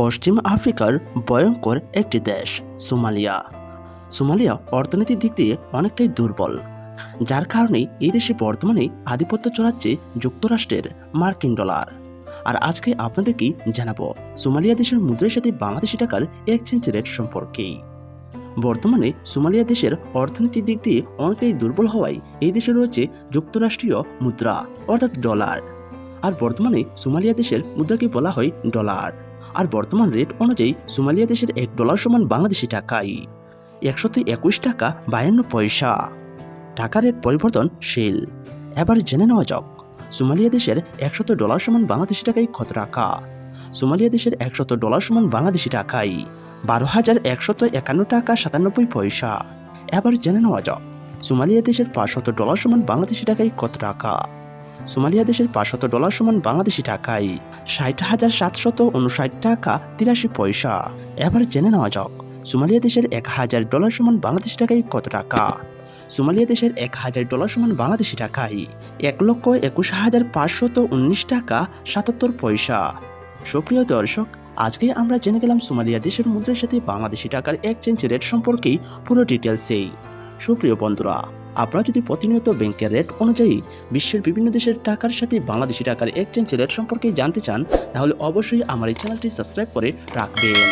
পশ্চিম আফ্রিকার ভয়ঙ্কর একটি দেশ, সোমালিয়া। সোমালিয়া অর্থনীতির দিক দিয়ে অনেকটাই দুর্বল, যার কারণে এই দেশে বর্তমানে আধিপত্য চড়াচ্ছে যুক্তরাষ্ট্রের মার্কিন ডলার। আর আজকে আপনাদেরকে জানাব, সোমালিয়া দেশের মুদ্রার সাথে বাংলাদেশি টাকার এক্সচেঞ্জ রেট সম্পর্কে বর্তমানে সোমালিয়া দেশের অর্থনীতির দিক দিয়ে অনেকটাই দুর্বল হওয়ায় এই দেশে রয়েছে যুক্তরাষ্ট্রীয় মুদ্রা, অর্থাৎ ডলার। আর বর্তমানে সোমালিয়া দেশের মুদ্রাকে বলা হয় ডলার। আর বর্তমান রেট অনুযায়ী সোমালিয়া দেশের এক ডলার সমান বাংলাদেশি টাকায় একশত একুশ টাকা বায়ান্ন পয়সা। টাকা রেট পরিবর্তনশীল এবার জেনে নেওয়া যাক, সোমালিয়া দেশের একশত ডলার সমান বাংলাদেশি টাকায় কত টাকা? সোমালিয়া দেশের একশত ডলার সমান বাংলাদেশি টাকায় বারো হাজার একশত একান্ন টাকা সাতানব্বই পয়সা। এবার জেনে নেওয়া যাক, সোমালিয়া দেশের পাঁচশত ডলার সমান বাংলাদেশি টাকায় কত টাকা? সোমালিয়া দেশের পাঁচশত ডলার সমান বাংলাদেশি টাকায়। ষাট হাজার সাতশত উনষাট টাকা, তিরাশি পয়সা। এবার জেনে নেওয়া যাক, সোমালিয়া দেশের এক হাজার ডলার সমান বাংলাদেশি টাকায় কত টাকা? সোমালিয়া দেশের এক হাজার ডলার সমান বাংলাদেশি টাকায় এক লক্ষ একুশ হাজার পাঁচশত উনিশ টাকা, সাতাত্তর পয়সা। সুপ্রিয় দর্শক, আজকে আমরা জেনে গেলাম সোমালিয়া দেশের মুদ্রার সাথে বাংলাদেশি টাকার এক্সচেঞ্জ রেট সম্পর্কেই পুরো ডিটেলসেই সুপ্রিয় বন্ধুরা আপনারা যদি প্রতিনিয়ত ব্যাংকের রেট অনুযায়ী বিশ্বের বিভিন্ন দেশের টাকার সাথে বাংলাদেশি টাকার এক্সচেঞ্জ রেট সম্পর্কে জানতে চান, তাহলে অবশ্যই আমার এই চ্যানেলটি সাবস্ক্রাইব করে রাখবেন।